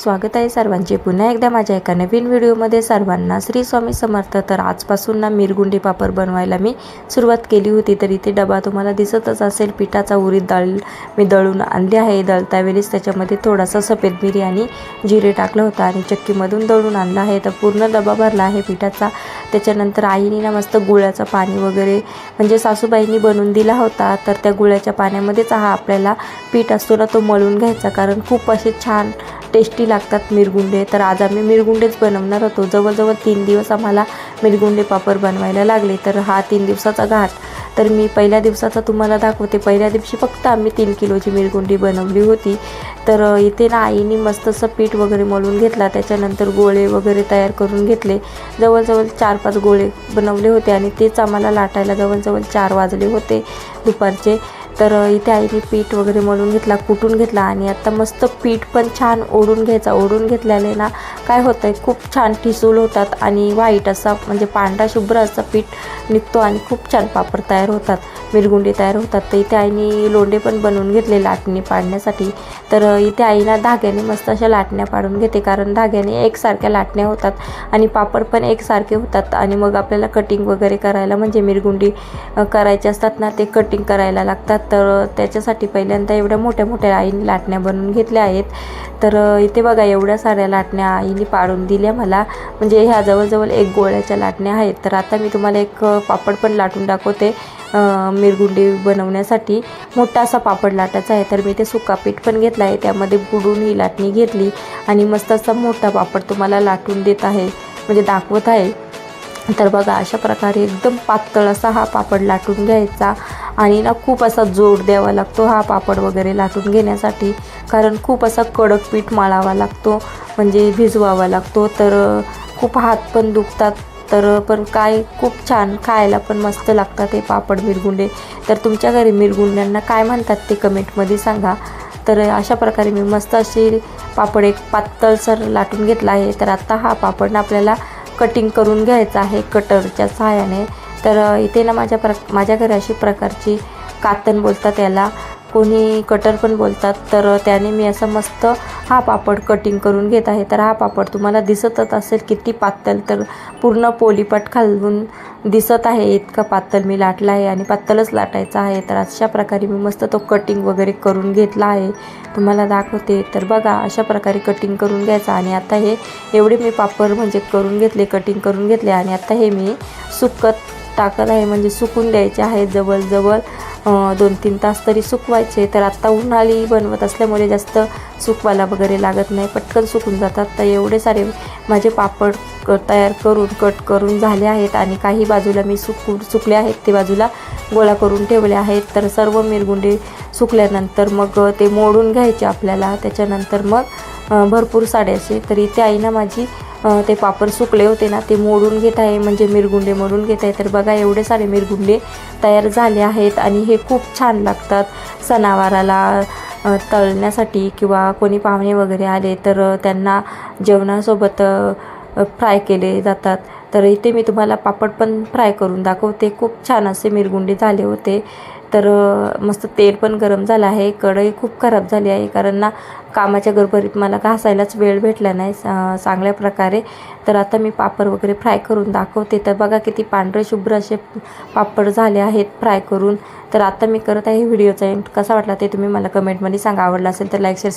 स्वागत आहे सर्वांचे. पुन्हा एकदा माझ्या एका नवीन व्हिडिओमध्ये सर्वांना श्री स्वामी समर्थ. तर आजपासून ना मिरगुंडी पापड बनवायला मी सुरुवात केली होती. तर इथे डबा तुम्हाला दिसतच असेल. पिठाचा उरीत दळ मी दळून आणले आहे. दळता वेळेस त्याच्यामध्ये थोडासा सफेद मिरी आणि जिरे टाकलं होतं आणि चक्कीमधून दळून आणलं आहे. तर पूर्ण डबा भरला आहे पिठाचा. त्याच्यानंतर आईने ना मस्त गुळाचं पाणी वगैरे म्हणजे सासूबाईंनी बनवून दिला होता. तर त्या गुळाच्या पाण्यामध्येच हा आपल्याला पीठ असतो ना तो मळून घ्यायचा. कारण खूप असे छान टेस्टी लागतात मिरगुंडे. तर आज आम्ही मिरगुंडेच बनवणार होतो. जवळजवळ तीन दिवस आम्हाला मिरगुंडे पापड बनवायला लागले. तर हा तीन दिवसाचा घाट. तर मी पहिल्या दिवसाचा तुम्हाला दाखवते. पहिल्या दिवशी फक्त आम्ही तीन किलोची मिरगुंडी बनवली होती. तर इथे ना आईने मस्त असं पीठ वगैरे मळून घेतला. त्याच्यानंतर गोळे वगैरे तयार करून घेतले. जवळजवळ चार पाच गोळे बनवले होते आणि तेच आम्हाला लाटायला जवळजवळ चार वाजले होते दुपारचे. तर इथे आईने पीठ वगैरे मळून घेतला कुटून घेतला आणि आता मस्त पीठ पण छान ओढून घ्यायचा. ओढून घेतल्याने ना काय होतं आहे खूप छान ठिसूल होतात आणि व्हाईट असा म्हणजे पांढरा शुभ्र असा पीठ निघतो आणि खूप छान पापड तयार होतात. मिरगुंडी तयार होतात. तर इथे आईने लोंडे पण बनवून घेतले लाटणी पाडण्यासाठी. तर इथे आईना धाग्याने मस्त अशा लाटण्या पाडून घेते. कारण धाग्याने एकसारख्या लाटण्या होतात आणि पापड पण एकसारखे होतात. आणि मग आपल्याला कटिंग वगैरे करायला म्हणजे मिरगुंडी करायचे असतात ना ते कटिंग करायला लागतात. तर त्याच्यासाठी पहिल्यांदा एवढ्या मोठ्या मोठ्या आईने लाटण्या बनवून घेतल्या आहेत. तर इथे बघा एवढ्या साऱ्या लाटण्या आईने पाडून दिल्या मला. म्हणजे ह्या जवळजवळ एक गोळ्याच्या लाटण्या आहेत. तर आता मी तुम्हाला एक पापड पण लाटून दाखवते. मिरगुंडी बनवण्यासाठी मोठा असा पापड लाटायचा आहे. तर मी ते सुका पीठ पण घेतलं आहे. त्यामध्ये बुडून ही लाटणी घेतली आणि मस्त असा मोठा पापड तुम्हाला लाटून देत आहे. म्हणजे दाखवत आहे. तर बघा अशा प्रकारे एकदम पातळ असा हा पापड लाटून घ्यायचा आणि ना खूप असा जोर द्यावा लागतो हा पापड वगैरे लाटून घेण्यासाठी. कारण खूप असा कडक पीठ माळावा लागतो म्हणजे भिजवावा लागतो. तर खूप हात पण दुखतात. तर पण काय खूप छान खायला पण मस्त लागतात हे पापड मिरगुंडे. तर तुमच्या घरी मिरगुंड्यांना काय म्हणतात ते कमेंटमध्ये सांगा. तर अशा प्रकारे मी मस्त अशी पापड एक पातळसर लाटून घेतला आहे. तर आत्ता हा पापड आपल्याला कटिंग करून घ्यायचा आहे कटरच्या सहाय्याने. तर इथे ना माझ्या प्र माझ्या घरी अशी प्रकारची कातन बोलतात याला. कोणी कटर पण बोलतात. तर त्याने मी असं मस्त हा पापड कटिंग करून घेत आहे. तर हा पापड तुम्हाला दिसतच असेल किती पातळ तर पूर्ण पोलीपट खालून दिसत आहे. इतका पातळ मी लाटला आहे आणि पातळच लाटायचा आहे. तर अशा प्रकारे मी मस्त तो कटिंग वगैरे करून घेतला आहे. तुम्हाला दाखवते. तर बघा अशा प्रकारे कटिंग करून घ्यायचा. आणि आता हे एवढे मी पापड म्हणजे करून घेतले कटिंग करून घेतले. आणि आता हे मी सुकत टाकत आहे. म्हणजे सुकून द्यायचे आहे जवळजवळ. दोन तीन तास तरी सुकवायचे. तर आत्ता उन्हाळी बनवत असल्यामुळे जास्त सुकवायला वगैरे लागत नाही. पटकन सुकून जातात. तर एवढे सारे माझे पापड क तयार करून कट करून झाले आहेत आणि काही बाजूला मी सुकू सुकले आहेत. ते बाजूला गोळा करून ठेवले आहेत. तर सर्व मिरगुंडे सुकल्यानंतर मग ते मोडून घ्यायचे आपल्याला. त्याच्यानंतर मग भरपूर साड्याचे तर इथे आईनं माझी ते पापड सुकले होते ना ते मोडून घेत आहे म्हणजे मिरगुंडे मोडून घेत आहे. तर बघा एवढे सारे मिरगुंडे तयार झाले आहेत आणि हे खूप छान लागतात सणावाराला तळण्यासाठी किंवा कोणी पाहुणे वगैरे आले तर त्यांना जेवणासोबत फ्राय केले जातात. तर इथे मी तुम्हाला पापड पण फ्राय करून दाखवते. खूप छान असे मिरगुंडे झाले होते. तर मस्त तेल पण गरम झालं आहे. कढई खूप खराब झाली आहे. कारण ना कामाच्या गडबडीत मला घासायलाच वेळ भेटला नाही सा- चांगल्या प्रकारे. तर आता मी पापड वगैरे फ्राय करून दाखवते. तर बघा किती पांढरे शुभ्र असे पापड झाले आहेत फ्राय करून. तर आता मी करत आहे व्हिडिओचा एंड. कसा वाटला ते तुम्ही मला कमेंटमध्ये सांगा. आवडला असेल तर लाईक शेअर